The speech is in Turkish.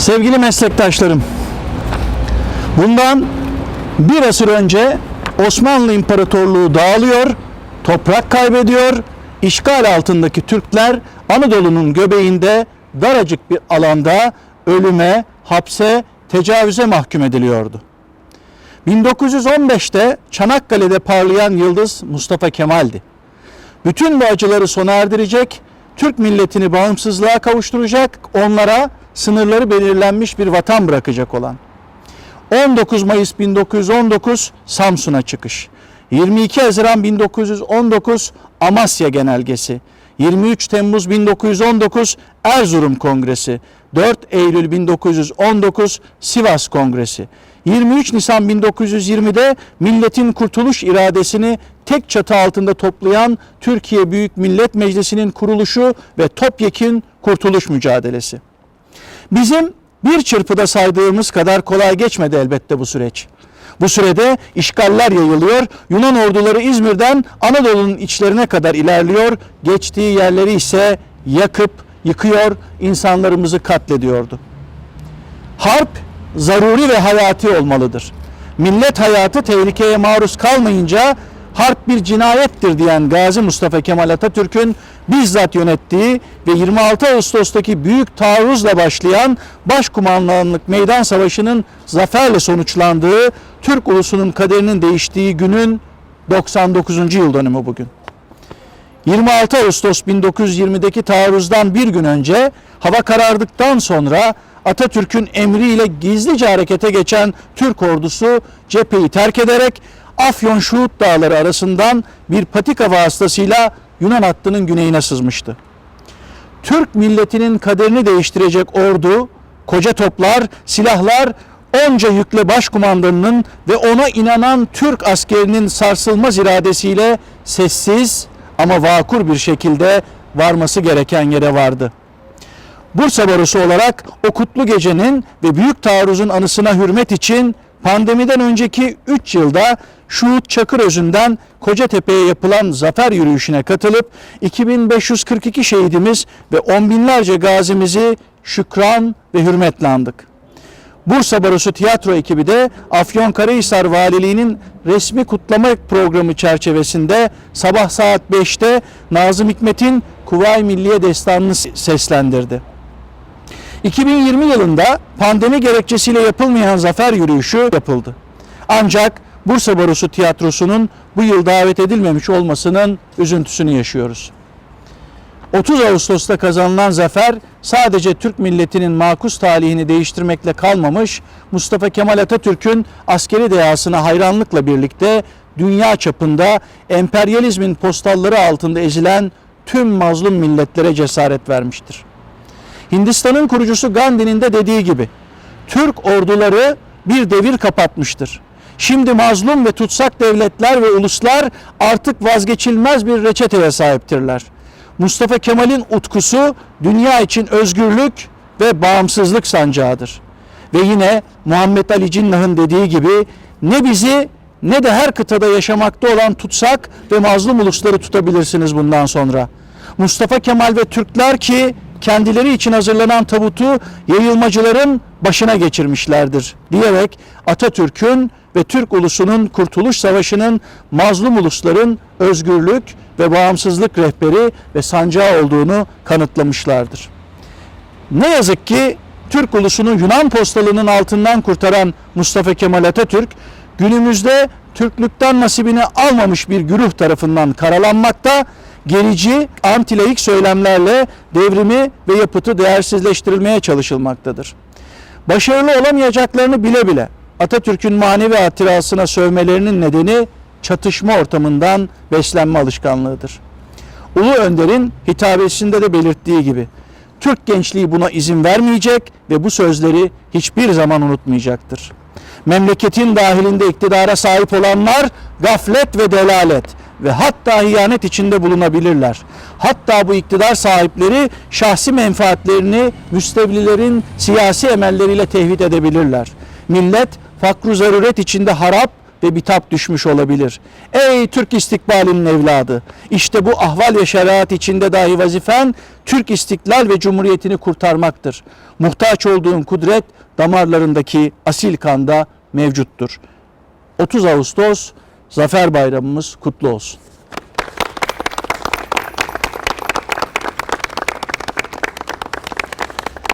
Sevgili meslektaşlarım, bundan bir asır önce Osmanlı İmparatorluğu dağılıyor, toprak kaybediyor, işgal altındaki Türkler Anadolu'nun göbeğinde daracık bir alanda ölüme, hapse, tecavüze mahkum ediliyordu. 1915'te Çanakkale'de parlayan yıldız Mustafa Kemal'di. Bütün bu acıları sona erdirecek, Türk milletini bağımsızlığa kavuşturacak, onlara sınırları belirlenmiş bir vatan bırakacak olan. 19 Mayıs 1919 Samsun'a çıkış. 22 Haziran 1919 Amasya Genelgesi. 23 Temmuz 1919 Erzurum Kongresi. 4 Eylül 1919 Sivas Kongresi. 23 Nisan 1920'de milletin kurtuluş iradesini tek çatı altında toplayan Türkiye Büyük Millet Meclisi'nin kuruluşu ve topyekün kurtuluş mücadelesi. Bizim bir çırpıda saydığımız kadar kolay geçmedi elbette bu süreç. Bu sürede işgaller yayılıyor, Yunan orduları İzmir'den Anadolu'nun içlerine kadar ilerliyor, geçtiği yerleri ise yakıp yıkıyor, insanlarımızı katlediyordu. Harp zaruri ve hayati olmalıdır. Millet hayatı tehlikeye maruz kalmayınca harp bir cinayettir diyen Gazi Mustafa Kemal Atatürk'ün bizzat yönettiği ve 26 Ağustos'taki büyük taarruzla başlayan Başkumandanlık Meydan Savaşı'nın zaferle sonuçlandığı, Türk ulusunun kaderinin değiştiği günün 99. yıl dönümü bugün. 26 Ağustos 1920'deki taarruzdan bir gün önce hava karardıktan sonra Atatürk'ün emriyle gizlice harekete geçen Türk ordusu cepheyi terk ederek Afyon Şuhut Dağları arasından bir patika vasıtasıyla Yunan hattının güneyine sızmıştı. Türk milletinin kaderini değiştirecek ordu, koca toplar, silahlar onca yükle başkumandanının ve ona inanan Türk askerinin sarsılmaz iradesiyle sessiz ama vakur bir şekilde varması gereken yere vardı. Bursa Barosu olarak o kutlu gecenin ve büyük taarruzun anısına hürmet için pandemiden önceki 3 yılda Şuhut Çakırözü'nden Kocatepe'ye yapılan zafer yürüyüşüne katılıp 2542 şehidimiz ve on binlerce gazimizi şükran ve hürmetle andık. Bursa Barosu tiyatro ekibi de Afyonkarahisar Valiliği'nin resmi kutlama programı çerçevesinde sabah saat 5'te Nazım Hikmet'in Kuvayi Milliye Destanı'nı seslendirdi. 2020 yılında pandemi gerekçesiyle yapılmayan zafer yürüyüşü yapıldı. Ancak Bursa Barosu Tiyatrosu'nun bu yıl davet edilmemiş olmasının üzüntüsünü yaşıyoruz. 30 Ağustos'ta kazanılan zafer sadece Türk milletinin makus talihini değiştirmekle kalmamış, Mustafa Kemal Atatürk'ün askeri dehasına hayranlıkla birlikte dünya çapında emperyalizmin postalları altında ezilen tüm mazlum milletlere cesaret vermiştir. Hindistan'ın kurucusu Gandhi'nin de dediği gibi Türk orduları bir devir kapatmıştır. Şimdi mazlum ve tutsak devletler ve uluslar artık vazgeçilmez bir reçeteye sahiptirler. Mustafa Kemal'in utkusu dünya için özgürlük ve bağımsızlık sancağıdır. Ve yine Muhammed Ali Cinnah'ın dediği gibi ne bizi ne de her kıtada yaşamakta olan tutsak ve mazlum ulusları tutabilirsiniz bundan sonra. Mustafa Kemal ve Türkler ki kendileri için hazırlanan tabutu yayılmacıların başına geçirmişlerdir diyerek Atatürk'ün ve Türk ulusunun Kurtuluş Savaşı'nın mazlum ulusların özgürlük ve bağımsızlık rehberi ve sancağı olduğunu kanıtlamışlardır. Ne yazık ki Türk ulusunu Yunan postalının altından kurtaran Mustafa Kemal Atatürk günümüzde Türklükten nasibini almamış bir güruh tarafından karalanmakta, gerici, antilaik söylemlerle devrimi ve yapıtı değersizleştirilmeye çalışılmaktadır. Başarılı olamayacaklarını bile bile Atatürk'ün manevi hatırasına sövmelerinin nedeni çatışma ortamından beslenme alışkanlığıdır. Ulu Önder'in hitabesinde de belirttiği gibi Türk gençliği buna izin vermeyecek ve bu sözleri hiçbir zaman unutmayacaktır. Memleketin dahilinde iktidara sahip olanlar gaflet ve delalet ve hatta hiyanet içinde bulunabilirler. Hatta bu iktidar sahipleri şahsi menfaatlerini müstevlilerin siyasi emelleriyle tehvit edebilirler. Millet fakru zaruret içinde harap ve bitap düşmüş olabilir. Ey Türk istikbalinin evladı! İşte bu ahval ve şeriat içinde dahi vazifen Türk istiklal ve cumhuriyetini kurtarmaktır. Muhtaç olduğun kudret damarlarındaki asil kanda mevcuttur. 30 Ağustos Zafer Bayramımız kutlu olsun.